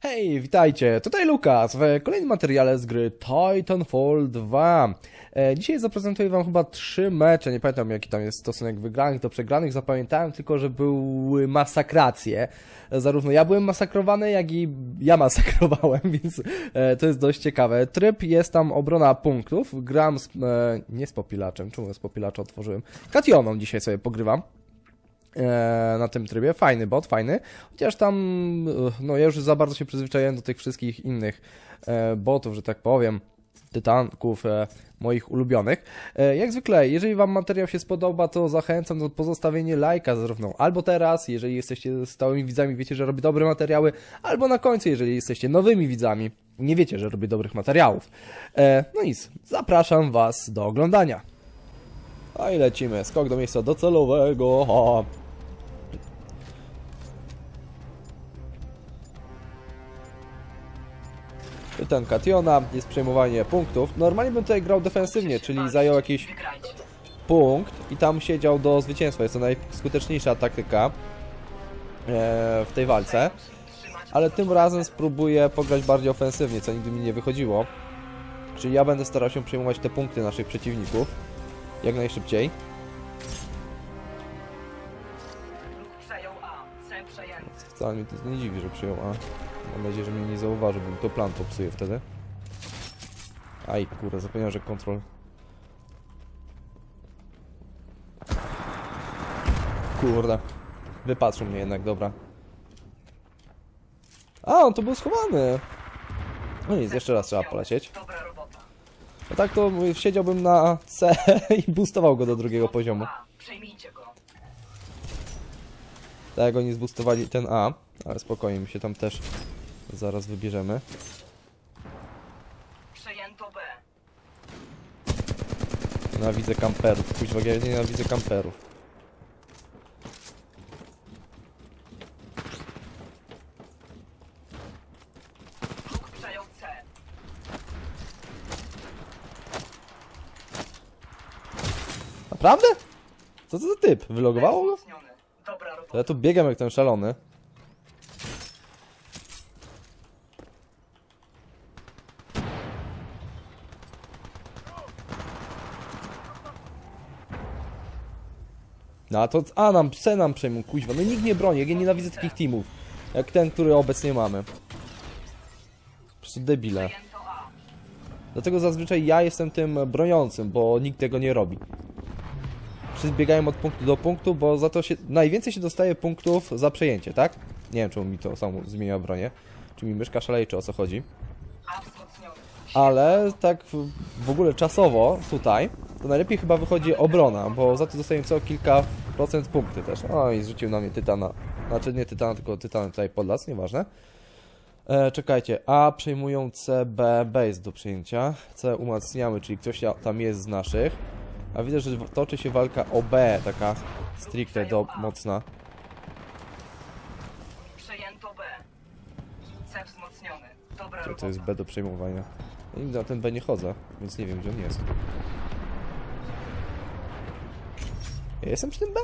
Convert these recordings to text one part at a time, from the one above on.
Hej, witajcie, tutaj Lukas w kolejnym materiale z gry Titanfall 2. E, dzisiaj zaprezentuję wam chyba trzy mecze, nie pamiętam jaki tam jest stosunek wygranych do przegranych, zapamiętałem tylko, że były masakracje. Zarówno ja byłem masakrowany, jak i ja masakrowałem, więc e, to jest dość ciekawe. Tryb jest tam obrona punktów, gram z, e, nie z popilaczem, czemu z popilacza otworzyłem? Kationą dzisiaj sobie pogrywam na tym trybie. Fajny bot, fajny. Chociaż tam, e, no ja już za bardzo się przyzwyczaiłem do tych wszystkich innych e, botów, że tak powiem, tytanków e, moich ulubionych. E, jak zwykle, jeżeli Wam materiał się spodoba, to zachęcam do pozostawienia lajka zarówno albo teraz, jeżeli jesteście stałymi widzami, wiecie, że robię dobre materiały, albo na końcu, jeżeli jesteście nowymi widzami, nie wiecie, że robię dobrych materiałów. E, no nic, zapraszam Was do oglądania. A i lecimy. Skok do miejsca docelowego. Ha. Ten Kationa, jest przejmowanie punktów. Normalnie bym tutaj grał defensywnie, czyli zajął jakiś punkt i tam siedział do zwycięstwa. Jest to najskuteczniejsza taktyka e, w tej walce. Ale tym razem spróbuję pograć bardziej ofensywnie, co nigdy mi nie wychodziło. Czyli ja będę starał się przejmować te punkty naszych przeciwników jak najszybciej. Wcale mnie to nie dziwi, że przyjął A. Mam nadzieję, że mnie nie zauważy, bo to plan popsuje wtedy. Aj, kurde, zapomniałem, że kontrol... Kurde. Wypatrzył mnie jednak, dobra. A, on tu był schowany! No nic, jeszcze raz trzeba polecieć. Dobra No tak to siedziałbym na C i boostował go do drugiego poziomu. A. Przejmijcie go. Tak oni zboostowali ten A, ale spokojnie, my się tam też zaraz wybierzemy. Przejęto B. Nienawidzę kamperów, kuźwa, ja nienawidzę kamperów. Lub przejął C. Naprawdę? Co to za typ? Wylogowało go? Dobra robota. Ja tu biegam jak ten szalony. No a to A nam, C nam przejmą, kuźwa. No nikt nie broni, ja nienawidzę takich teamów. Jak ten, który obecnie mamy. Po prostu debile. Dlatego zazwyczaj ja jestem tym broniącym, bo nikt tego nie robi. Wszyscy biegają od punktu do punktu, bo za to się najwięcej się dostaje punktów za przejęcie, tak? Nie wiem, czemu mi to samo zmienia bronię. Czy mi myszka szaleje, czy o co chodzi. Ale tak w, ogóle czasowo tutaj, to najlepiej chyba wychodzi obrona, bo za to dostaję co kilka procent punkty też. O i zrzucił na mnie tytana. Znaczy nie tytana, tylko tytan tutaj podlas, nieważne. E, czekajcie, A przejmują C, B, B jest do przejęcia. C umacniamy, czyli ktoś tam jest z naszych. A widzę, że toczy się walka o B, taka stricte do mocna. Przejęto B. C wzmocniony. Dobra To, to jest B do przejmowania. Ja nigdy na ten B nie chodzę, więc nie wiem gdzie on jest. Ja jestem przy tym B?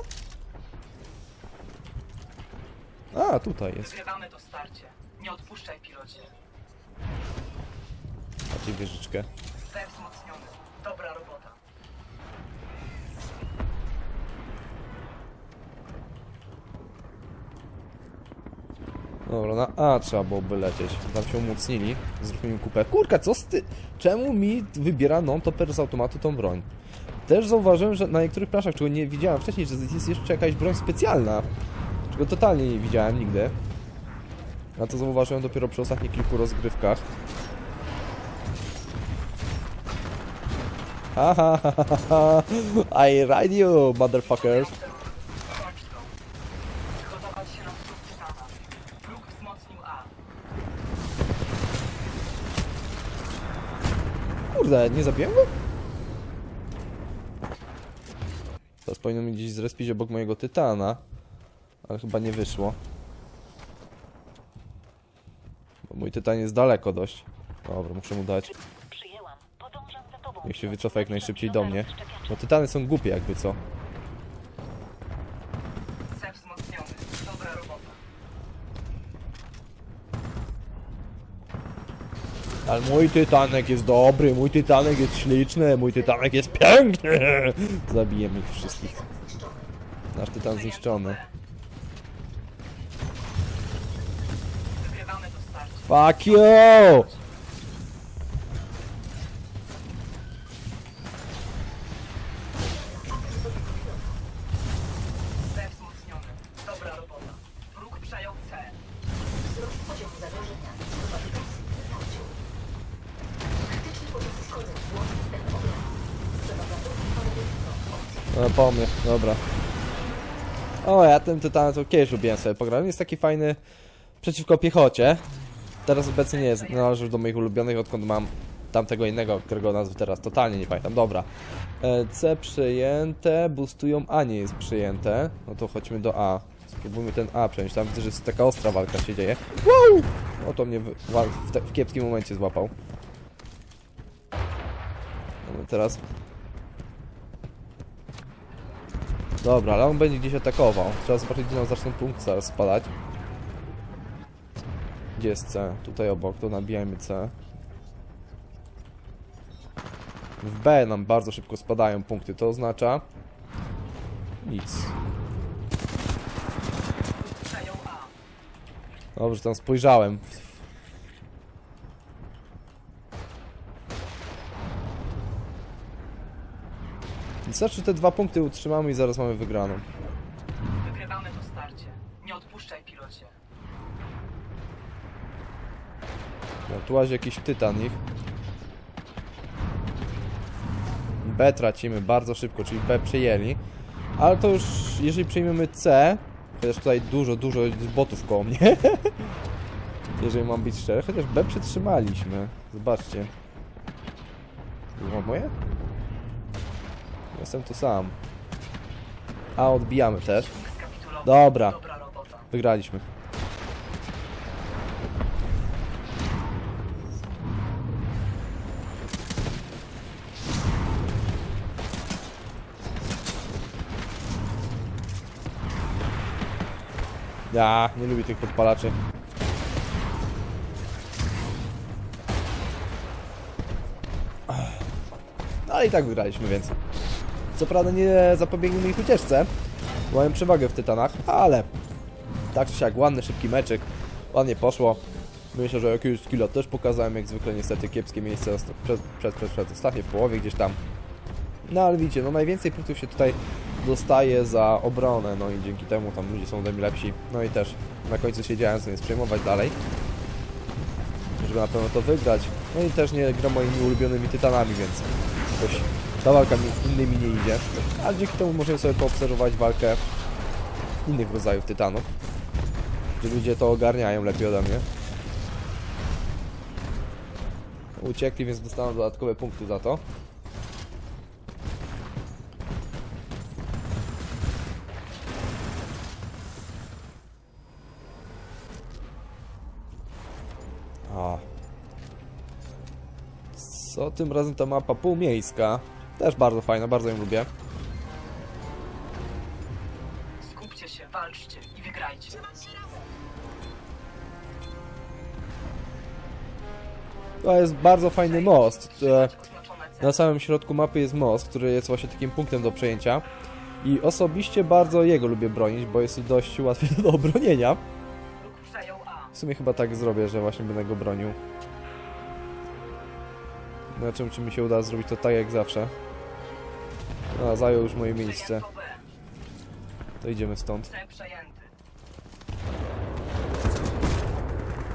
A, tutaj jest. Wygrywamy to starcie. Nie odpuszczaj pilocie. Macie wieżyczkę. B wzmocniony. Dobra robota. Dobra, na A trzeba byłoby lecieć. Tam się umocnili. Zróbmy im kupę. Kurka, co z ty... Czemu mi wybiera non-topper z automatu tą broń? Też zauważyłem, że na niektórych planszach, czego nie widziałem wcześniej, że jest jeszcze jakaś broń specjalna. Czego totalnie nie widziałem nigdy. A to zauważyłem dopiero przy ostatnich kilku rozgrywkach. Ha ha ha ha ha I ride you, motherfuckers. Kurde, nie zabiłem go? Teraz powinien mi gdzieś zrespić obok mojego tytana. Ale chyba nie wyszło. Bo mój tytan jest daleko dość. Dobra, muszę mu dać. Niech się wycofa jak najszybciej do mnie. Bo tytany są głupie jakby co. Ale mój tytanek jest dobry, mój tytanek jest śliczny, mój tytanek jest piękny. Zabijemy ich wszystkich. Nasz tytan zniszczony. Fuck you! No pomysł, dobra. O, ja ten tytan to kiedyś lubiłem sobie pograć. Jest taki fajny przeciwko piechocie. Teraz obecnie nie jest, należy do moich ulubionych, odkąd mam tamtego innego, którego nazwy teraz totalnie nie pamiętam. Dobra. E, C przyjęte, boostują A nie jest przyjęte. No to chodźmy do A. Spróbujmy ten A przejąć. Tam widzę, że jest taka ostra walka się dzieje. Wow! O to mnie w, w, te, w kiepskim momencie złapał. No, teraz Dobra, ale on będzie gdzieś atakował. Trzeba zobaczyć, gdzie nam zaczną punkty zaraz spadać. Gdzie jest C? Tutaj obok, to nabijajmy C. W B nam bardzo szybko spadają punkty, to oznacza... Nic. Dobrze, tam spojrzałem. Wystarczy te dwa punkty utrzymamy i zaraz mamy wygraną. Wygrywamy to starcie. Nie odpuszczaj pilocie. No, tu łazi jakiś tytan ich. B tracimy bardzo szybko, czyli B przejęli. Ale to już, jeżeli przejmiemy C, chociaż tutaj dużo, dużo botów koło mnie. jeżeli mam być szczery, chociaż B przetrzymaliśmy. Zobaczcie. Było moje? Jestem tu sam. A odbijamy też. Dobra. Wygraliśmy. Ja nie lubię tych podpalaczy. No ale i tak wygraliśmy, więc. Co prawda nie zapobiegniemy ich ucieczce. Mają przewagę w tytanach, ale tak czy siak, ładny, szybki meczek. Ładnie poszło. Myślę, że jakiegoś skilla też pokazałem, jak zwykle niestety kiepskie miejsce przed, przed, przed, przed ostatnie w połowie gdzieś tam. No ale widzicie, no najwięcej punktów się tutaj dostaje za obronę, no i dzięki temu tam ludzie są ode mnie lepsi. No i też na końcu siedziałem sobie przejmować dalej. Żeby na pewno to wygrać. No i też nie gram moimi ulubionymi tytanami, więc jakoś ta walka mi innymi nie idzie. Ale dzięki temu możemy sobie poobserwować walkę innych rodzajów tytanów. Że ludzie to ogarniają lepiej ode mnie. Uciekli, więc dostaną dodatkowe punkty za to. Co tym razem ta mapa półmiejska? Też bardzo fajna, bardzo ją lubię. Skupcie się, walczcie i wygrajcie. To jest bardzo fajny most. E. Na samym środku mapy jest most, który jest właśnie takim punktem do przejęcia. I osobiście bardzo jego lubię bronić, bo jest dość łatwy do obronienia. W sumie chyba tak zrobię, że właśnie będę go bronił. Zobaczymy, czy mi się uda zrobić to tak jak zawsze. A, zajął już moje miejsce. To idziemy stąd. Przejęty.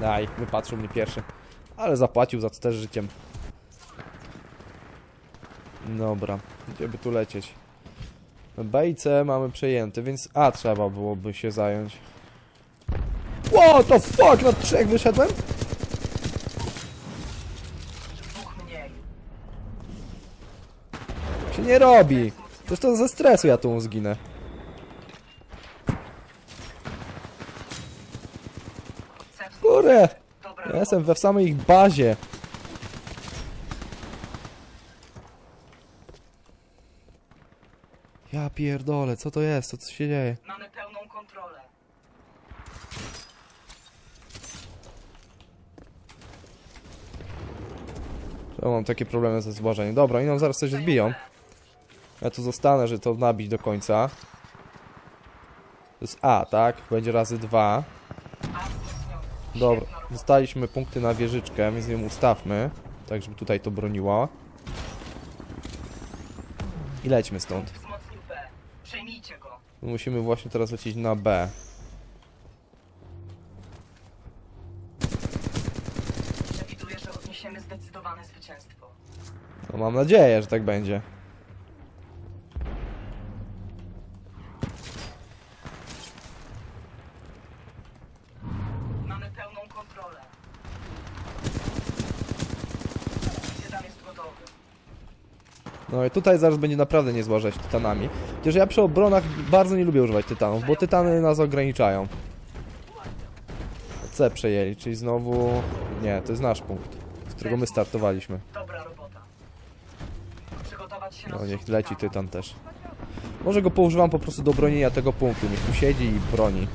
Daj, wypatrzył mnie pierwszy. Ale zapłacił za to też życiem. Dobra, gdzie by tu lecieć? B i C mamy przejęte, więc A trzeba byłoby się zająć. What the fuck? Na trzech wyszedłem? Nie robi. To ze stresu ja tu zginę. Kurde! Ja jestem we w samej ich bazie. Ja pierdolę, co to jest? Co tu się dzieje? Mamy pełną kontrolę. Mam takie problemy ze złażeniem. Dobra, i nam zaraz coś odbiją. Ja tu zostanę, żeby to nabić do końca. To jest A, tak? Będzie razy dwa. Dobra, dostaliśmy punkty na wieżyczkę, więc ją ustawmy. Tak, żeby tutaj to broniło. I lećmy stąd. Musimy właśnie teraz lecieć na B. Przewiduję, że odniesiemy zdecydowane zwycięstwo. No mam nadzieję, że tak będzie. Mamy pełną kontrolę. Tytan jest gotowy. No i tutaj zaraz będzie naprawdę niezła rzecz tytanami. Chociaż ja przy obronach bardzo nie lubię używać tytanów, bo tytany nas ograniczają. C przejęli, czyli znowu... Nie, to jest nasz punkt, z którego my startowaliśmy. No niech leci tytan też. Może go poużywam po prostu do bronienia tego punktu. Niech tu siedzi i broni.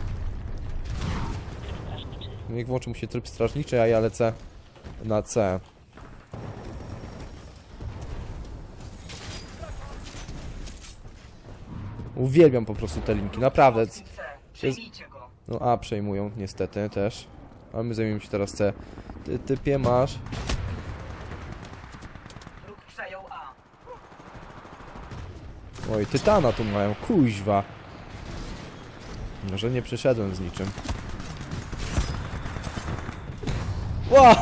Niech włączy mu się tryb strażniczy, a ja lecę na C. Uwielbiam po prostu te linki, naprawdę. Go. No A przejmują niestety też. A my zajmiemy się teraz C. Ty typie masz. Oj, tytana tu mają, kuźwa. Może nie przyszedłem z niczym. Wow!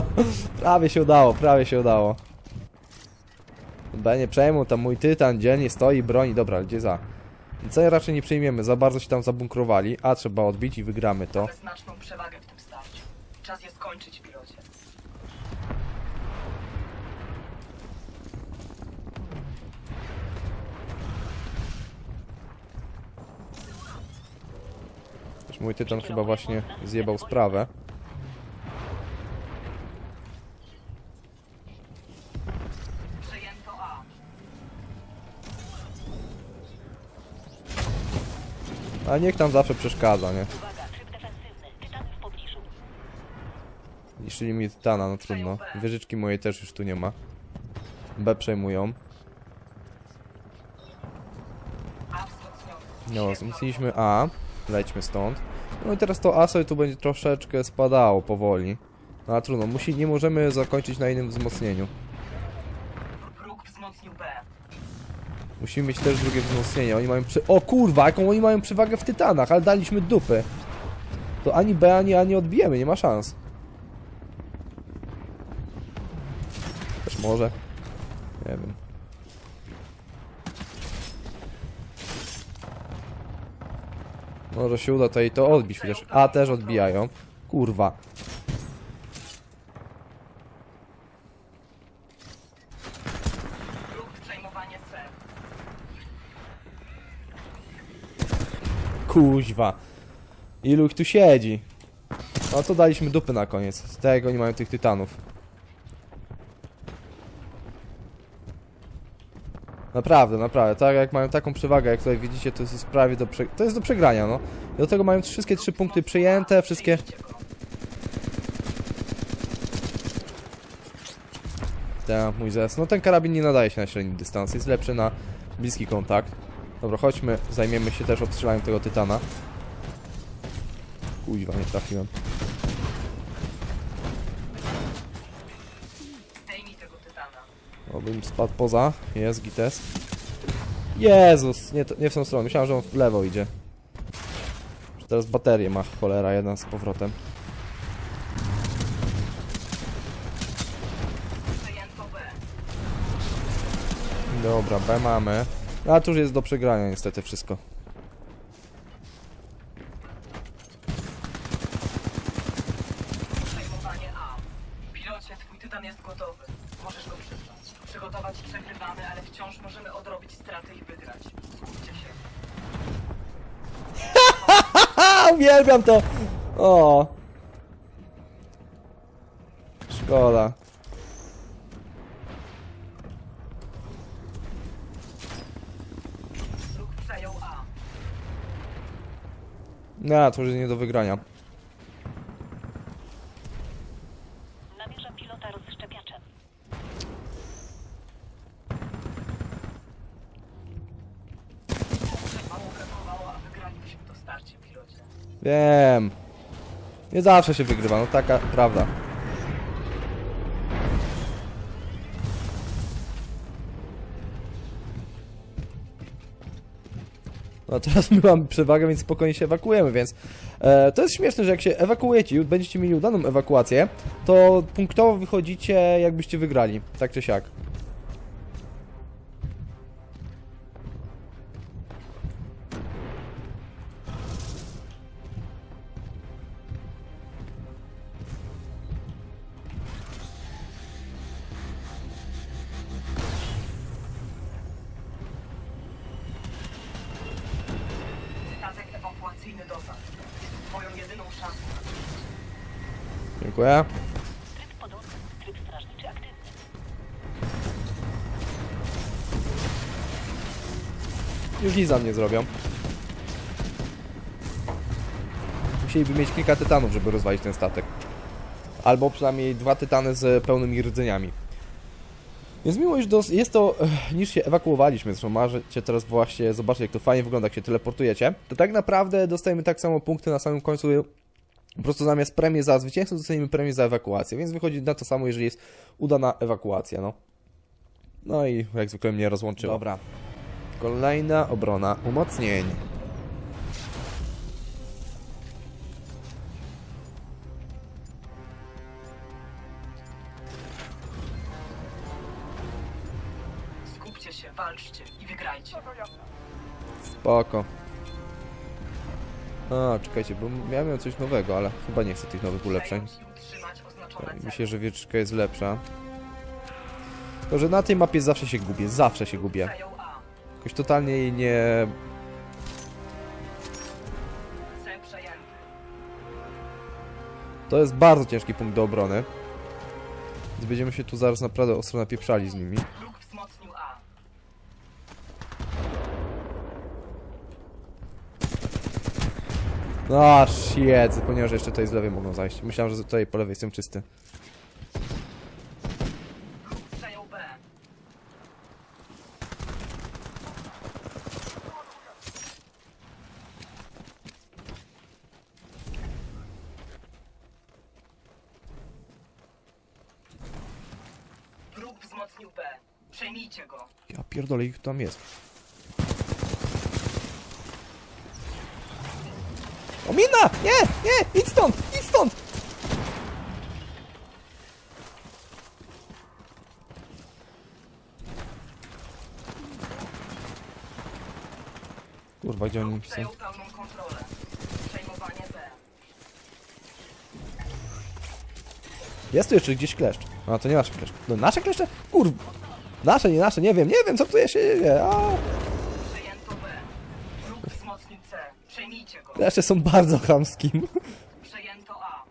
Prawie się udało, prawie się udało. B nie przejmą, tam mój tytan dzielnie stoi, broni. Dobra, gdzie za? C raczej nie przejmiemy, za bardzo się tam zabunkrowali. A trzeba odbić i wygramy to. Mamy znaczną przewagę w tym starciu. Czas je skończyć, pilocie. Też mój tytan chyba właśnie zjebał sprawę. A niech tam zawsze przeszkadza, nie? Niszczyli mi tytana, no trudno. Wieżyczki mojej też już tu nie ma. B przejmują. A. No, wzmocniliśmy A. Lećmy stąd. No i teraz to A sobie tu będzie troszeczkę spadało powoli. No ale trudno, musi, nie możemy zakończyć na innym wzmocnieniu. robota. Wróg wzmocnił B. Musimy mieć też drugie wzmocnienie. Oni mają przy... O kurwa, jaką oni mają przewagę w tytanach, ale daliśmy dupy. To ani B, ani A nie odbijemy, nie ma szans. Też może. Nie wiem. Może się uda tutaj to odbić, chociaż A też odbijają. Kurwa. Kuźwa. Ilu ich tu siedzi? No to daliśmy dupy na koniec. Z tego nie mają tych tytanów. Naprawdę, naprawdę. Tak jak mają taką przewagę, jak tutaj widzicie, to jest prawie do prze... To jest do przegrania, no. I do tego mają wszystkie trzy punkty przejęte, wszystkie... Tak, mój zes. No ten karabin nie nadaje się na średni dystans, jest lepszy na bliski kontakt. Dobra, chodźmy, zajmiemy się też odstrzelaniem tego tytana. Kuźwa, nie trafiłem. Zdejmij tego tytana. Obym spadł poza. Jest, gites. Jezus, nie, to- nie w tą stronę. Myślałem, że on w lewo idzie. Że teraz baterię ma cholera jedna z powrotem. Przejęto B. Dobra, B mamy. A tu już jest do przegrania niestety wszystko. Przejmowanie A. Pilocie, twój tytan jest gotowy. Możesz go przysłać. Przygotować przegrywamy, ale wciąż możemy odrobić straty i wygrać. Skupcie się. A, uwielbiam to! O! Szkoda. No, nie, to już nie do wygrania. Wiem. Nie zawsze się wygrywa, no taka prawda. No teraz my mamy przewagę, więc spokojnie się ewakuujemy, więc e, to jest śmieszne, że jak się ewakuujecie i będziecie mieli udaną ewakuację, to punktowo wychodzicie jakbyście wygrali, tak czy siak. Twoją jedyną szansą. Dziękuję. Tryb podłączony. Tryb strażniczy aktywny. Już nic za mnie zrobią. Musieliby mieć kilka tytanów, żeby rozwalić ten statek. Albo przynajmniej dwa tytany z pełnymi rdzeniami. Więc mimo iż dos- jest to, eh, niż się ewakuowaliśmy, zresztą możecie teraz właśnie zobaczyć jak to fajnie wygląda, jak się teleportujecie, to tak naprawdę dostajemy tak samo punkty na samym końcu, po prostu zamiast premii za zwycięstwo dostajemy premię za ewakuację, więc wychodzi na to samo, jeżeli jest udana ewakuacja, no. No i jak zwykle mnie rozłączyło. Dobra. Kolejna obrona umocnień. Się, walczcie i wygrajcie. Spoko. A, czekajcie, bo ja miałem coś nowego, ale chyba nie chcę tych nowych ulepszeń. Myślę, że wieczka jest lepsza. To, że na tej mapie zawsze się gubię, zawsze się gubię. Jakoś totalnie jej nie... To jest bardzo ciężki punkt do obrony. Więc będziemy się tu zaraz naprawdę ostro napieprzali z nimi. Wróg wzmocnił A. No, shit, zapomniałem, że jeszcze tutaj z lewej mogą zajść. Myślałem, że tutaj po lewej jestem czysty. Wzmocnił B. Przejmijcie go. Ja pierdolę, ich tam jest. O, mina! Nie! Nie! Idź stąd! Idź stąd! Kurwa, gdzie oni są? Przejął pełną kontrolę. Przejmowanie B. Jest tu jeszcze gdzieś kleszcz. A, to nie nasze kleszcze. No, nasze kleszcze? Kurwa. Nasze, nie nasze, nie wiem, nie wiem, co tu się dzieje. A, Przejmijcie go. są bardzo chamskim. Przejęto A.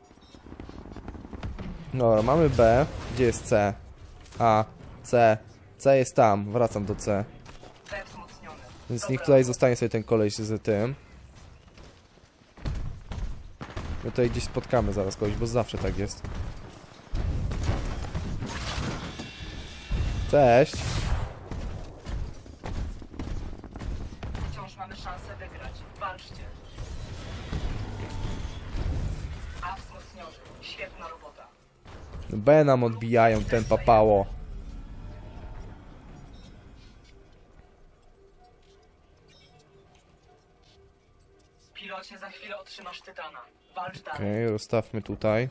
Dobra, mamy B. Gdzie jest C? A, C. C jest tam. Wracam do C. B wzmocniony. Więc niech tutaj zostanie sobie ten koleś z tym. My tutaj gdzieś spotkamy zaraz kogoś, bo zawsze tak jest. Cześć. Świetna robota. B nam odbijają, ten papało. Pilocie, za chwilę otrzymasz tytana. Walcz dalej. Okej, rozstawmy tutaj.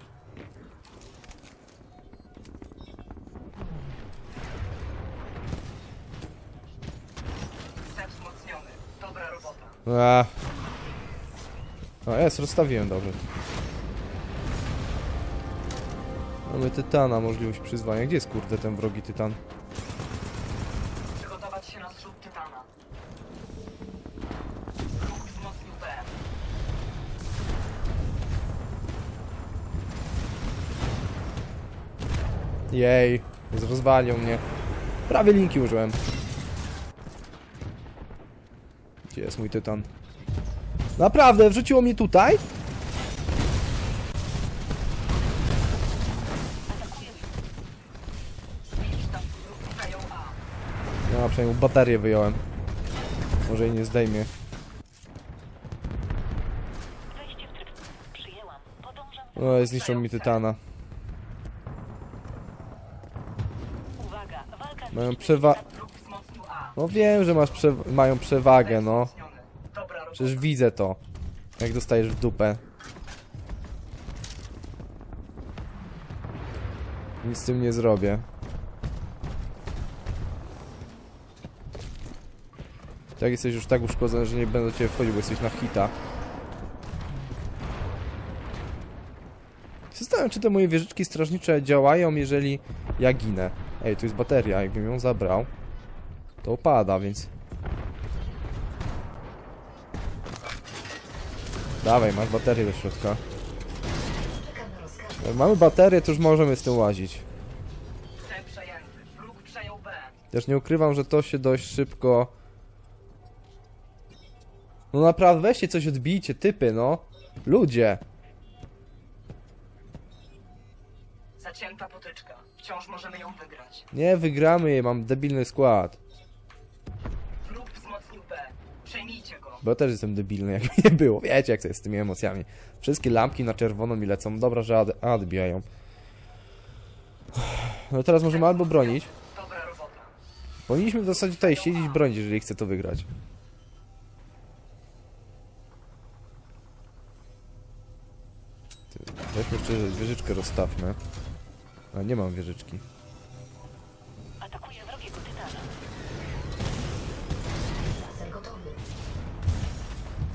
C wzmocniony. Dobra robota. A. O, jest, rozstawiłem dobrze. Mamy tytana, możliwość przyzwania. Gdzie jest kurde ten wrogi tytan? Przygotować się na zrzut tytana. Wróg wzmocnił B. Jej, rozwalił mnie. Prawie linki użyłem. Gdzie jest mój tytan? Naprawdę, wrzuciło mnie tutaj? No, przynajmniej baterię wyjąłem. Może jej nie zdejmie. Wejście w O, zniszczą mi Tytana. Uwaga, walka Mają przewa... No wiem, że masz mają przewagę, no. Przecież widzę to. Jak dostajesz w dupę. Nic z tym nie zrobię. Tak jesteś już tak uszkodzony, że nie będę do ciebie wchodził, bo jesteś na hita. Zastanawiam, czy te moje wieżyczki strażnicze działają, jeżeli ja ginę. Ej, tu jest bateria, jakbym ją zabrał, to opada, więc Dawaj, masz baterię do środka. Jak mamy baterię, to już możemy z tym łazić. Też nie ukrywam, że to się dość szybko... No naprawdę, weźcie coś odbijcie, typy, no. Ludzie. Zacięta potyczka. Wciąż możemy ją wygrać. Nie, wygramy je, mam debilny skład. Wróg wzmocnił B. Przejmijcie go. Bo ja też jestem debilny, jakby nie było. Wiecie, jak to jest z tymi emocjami. Wszystkie lampki na czerwono mi lecą. Dobra, że ad, ad bijają. No teraz możemy albo bronić. Dobra robota. Powinniśmy w zasadzie tutaj siedzieć bronić, jeżeli chce to wygrać. Weźmy jeszcze wieżyczkę rozstawmy. A nie mam wieżyczki. atakuje wrogiego tytana. Laser gotowy.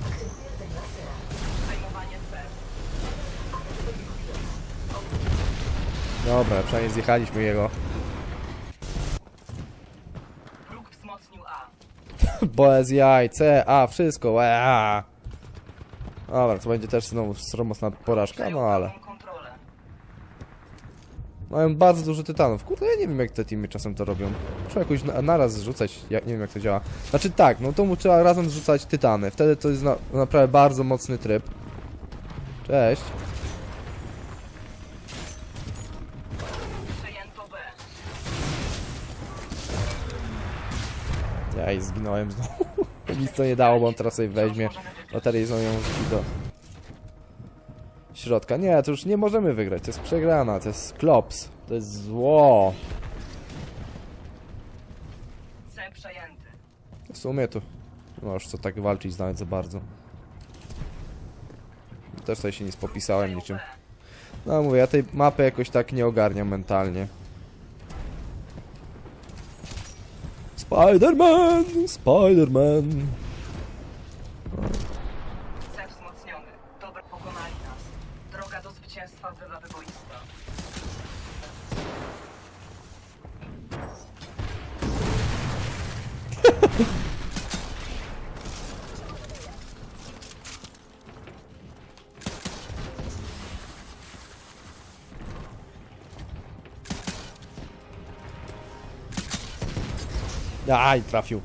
Aktywuję rdzeń lasera. Zajmowanie B. Dobra, przynajmniej zjechaliśmy jego. Wróg wzmocnił A. Bez jaj, C, A, wszystko, łea. Dobra, to będzie też znowu sromosna porażka, no ale... Mają bardzo dużo tytanów. Kurde, ja nie wiem jak te teamy czasem to robią. Muszę jakoś na, naraz zrzucać, ja nie wiem jak to działa. Znaczy tak, no to mu trzeba razem zrzucać tytany. Wtedy to jest na, naprawdę bardzo mocny tryb. Cześć. Ja i zginąłem znowu. Nic to nie dało, bo on teraz sobie weźmie znowu ją rzuci do środka. Nie, to już nie możemy wygrać. To jest przegrana, to jest klops. To jest zło. W sumie to no już co tak walczyć nawet za bardzo. Też tutaj się nic popisałem niczym. No mówię, ja tej mapy jakoś tak nie ogarniam mentalnie. Spider-Man! Spider-Man! Aj, trafił.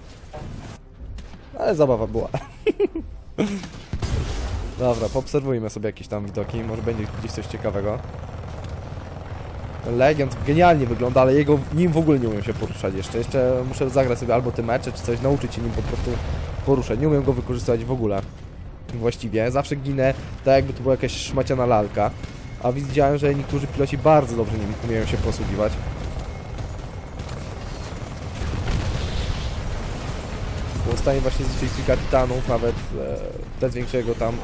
Ale zabawa była. Dobra, poobserwujmy sobie jakieś tam widoki, może będzie gdzieś coś ciekawego. Legend genialnie wygląda, ale jego nim w ogóle nie umiem się poruszać jeszcze. Jeszcze muszę zagrać sobie albo te mecze, czy coś, nauczyć się nim po prostu poruszać. Nie umiem go wykorzystywać w ogóle. Właściwie. Zawsze ginę tak jakby to była jakaś szmaciana lalka. A widziałem, że niektórzy piloci bardzo dobrze nim umieją się posługiwać. Stanie właśnie zniszczyć kilka tytanów, nawet e, większego tam...